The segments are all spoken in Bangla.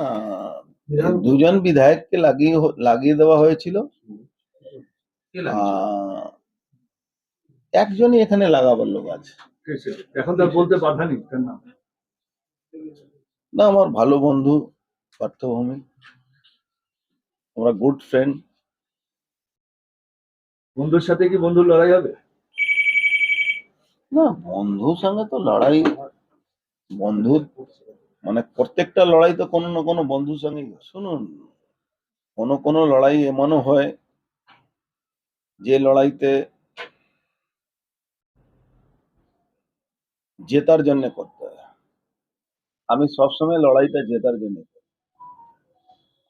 না দুজন বিধায়ককে লাগিয়ে লাগিয়ে দেওয়া হয়েছিল। একজনই এখানে লাগাবার লোক আছে। এখন তার বলতে বাধা নেই তার নাম? না আমার ভালো বন্ধু পার্থভূমি আমরা গুড ফ্রেন্ড বন্ধুর সাথে কি বন্ধুর লড়াই হবে? না, বন্ধুর সঙ্গে তো লড়াই বন্ধু মানে প্রত্যেকটা লড়াই তো কোনো না কোনো বন্ধুর সঙ্গে শুনুন, কোনো কোনো লড়াই এমনও হয় যে লড়াইতে জেতার জন্য করতে হয়। আমি সবসময় লড়াইটা জেতার জন্য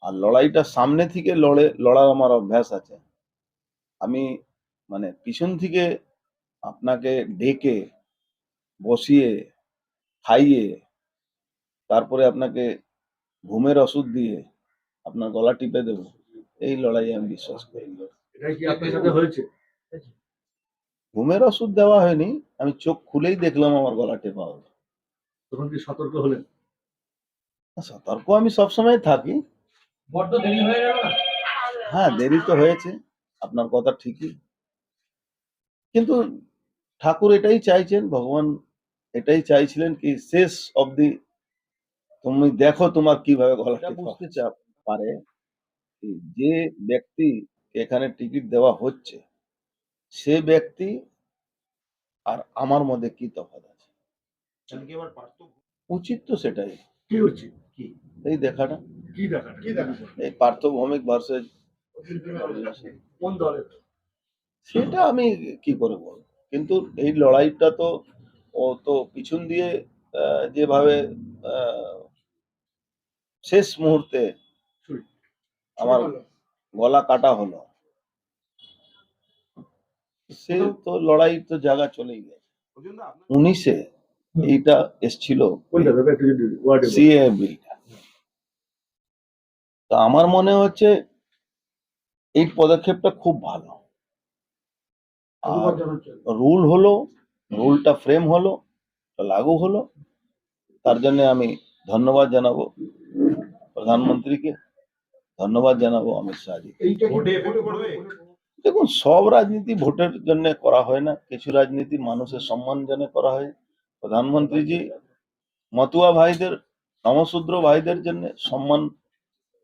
আর লড়াইটা সামনে থেকে লড়ে, লড়ার আমার অভ্যাস আছে। আমি মানে পিছন থেকে আপনাকে ডেকে বসিয়ে খাইয়ে তারপরে আপনাকে ঘুমের ওষুধ দিয়ে আপনার গলা টিপে দেব এই লড়াই আমি বিশ্বাস করি ঘুমের ওষুধ দেওয়া হয়নি আমি চোখ খুলেই দেখলাম আমার গলা টেপা হলো। তখন কি সতর্ক হলেন? সতর্ক আমি সবসময় থাকি। বড্ড দেরি হয়ে গেল হ্যাঁ দেরি তো হয়েছে। আপনার কথা ঠিকই। কিন্তু ঠাকুর এটাই চাইছেন ভগবান এটাই চাইছিলেন কি শেষ অবধি তুমি দেখো তোমার কীভাবে গলাটা বুঝতে পারে যে ব্যক্তি এখানে টিকিট দেওয়া হচ্ছে সে ব্যক্তি আর আমার মধ্যে কি তফাৎ আছে? উচিত তো সেটাই। কি কি? এই দেখাটা। কি দেখা কি দেখা এই পার্থভৌমিক ভার্সেস কোন দলের সেটা আমি কি করে বলব? কিন্তু এই লড়াইটা তো ও তো পিছন দিয়ে যেভাবে শেষ মুহূর্তে আমার গলা কাটা হলো। সে তো লড়াই তো জায়গা চলেই গেছে। উনিশে এইটা এসছিল। সিএ বিলটা। তা আমার মনে হচ্ছে এই পদক্ষেপটা খুব ভালো। আর রুল হলো রুলটা ফ্রেম হলো লাগু হলো। তার জন্য আমি ধন্যবাদ জানাব প্রধানমন্ত্রীকে ধন্যবাদ জানাব অমিত শাহজি দেখুন সব রাজনীতি ভোটের জন্য করা হয় না কিছু রাজনীতি মানুষের সম্মান জন্য করা হয়। প্রধানমন্ত্রীজি মতুয়া ভাইদের নমশূদ্র ভাইদের জন্য সম্মান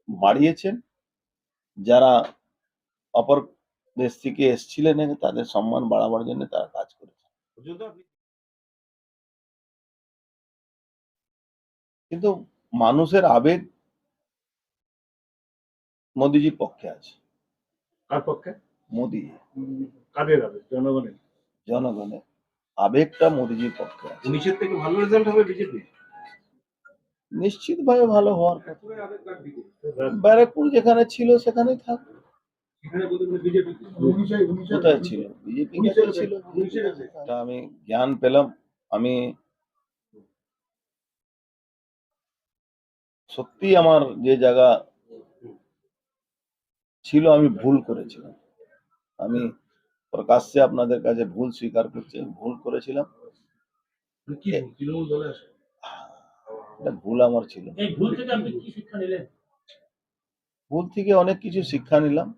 বাড়িয়েছেন। যারা অপর দেশ থেকে এসছিলেন তাদের সম্মান বাড়াবার জন্য তারা কাজ করেছে। কিন্তু মানুষের আবেগ মোদিজির পক্ষে আছে। কার পক্ষে? মোদি। কাদের হবে জনগণের। জনগণের। আবেগটা মোদিজির পক্ষে আছে। উনিশের থেকে ভালো রেজাল্ট হবে বিজেপি? নিশ্চিত ভাবে ভালো হওয়ার কথা। ব্যারাকপুর যেখানে ছিল সেখানেই থাক। বিজেপি কোথায় ছিল? বিজেপি ছিল? আমি জ্ঞান পেলাম। আমি সত্যি আমার যে জায়গা ছিল আমি ভুল করেছিলাম। আমি প্রকাশ্যে আপনাদের কাছে ভুল স্বীকার করছি ভুল করেছিলাম। এটা ভুল আমার ছিল। এই ভুল থেকে আপনি কি শিক্ষা নিলেন? ভুল থেকে অনেক কিছু শিক্ষা নিলাম।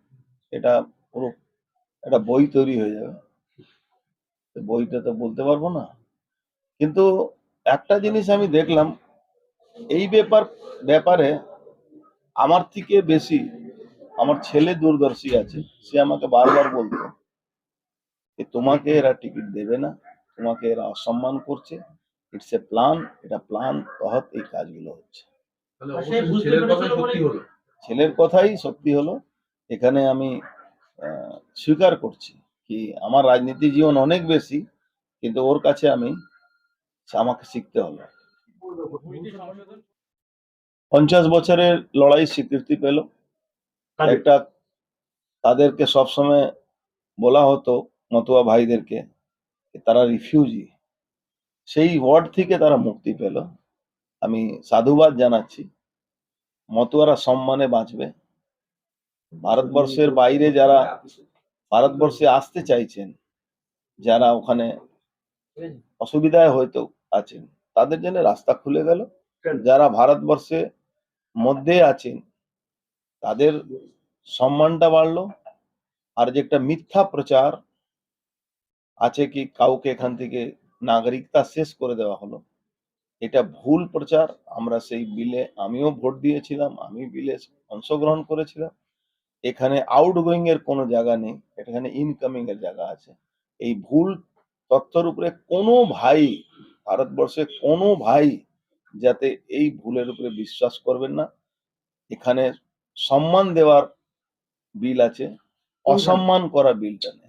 এটা পুরো একটা বই তৈরি হয়ে যাবে। বইটা তো বলতে পারব না। কিন্তু একটা জিনিস আমি দেখলাম এই ব্যাপার ব্যাপারে আমার থেকে বেশি আমার ছেলে দূরদর্শী আছে। সে আমাকে বারবার বলতো যে তোমাকে এরা টিকিট দেবে না তোমাকে এরা অসম্মান করছে। ইটস এ প্ল্যান এটা প্ল্যান তহত এই কাজগুলো হচ্ছে। ছেলের কথাই সত্যি হলো। এখানে আমি স্বীকার করছি কি আমার রাজনীতি জীবন অনেক বেশি কিন্তু ওর কাছে আমি আমাকে শিখতে হলো পঞ্চাশ বছরের লড়াই স্বীকৃতি পেল। একটা তাদেরকে সবসময় বলা হতো মতুয়া ভাইদেরকে তারা রিফিউজি সেই ওয়ার্ড থেকে তারা মুক্তি পেল। আমি সাধুবাদ জানাচ্ছি। মতুয়ারা সম্মানে বাঁচবে। ভারতবর্ষের বাইরে যারা ভারতবর্ষে আসতে চাইছেন, যারা ওখানে অসুবিধায় হয়তো আছেন, তাদের জন্য রাস্তা খুলে গেল। যারা ভারতবর্ষে মধ্যে আছেন, তাদের সম্মানটা বাড়লো। আর যে একটা মিথ্যা প্রচার আছে কি, কাউকে এখান থেকে নাগরিকতা শেষ করে দেওয়া হলো, এটা ভুল প্রচার। আমরা সেই বিলে, আমিও ভোট দিয়েছিলাম, আমি বিলে অংশগ্রহণ করেছিলাম। এখানে আউটগোয়িং এর কোনো জায়গা নেই এখানে ইনকামিং এর জায়গা আছে। এই ভুল তথ্যের উপরে কোনো ভাই ভারতবর্ষে কোনো ভাই যাতে এই ভুলের উপরে বিশ্বাস করবেন না। এখানে সম্মান দেওয়ার বিল আছে অসম্মান করা বিলটা নেই।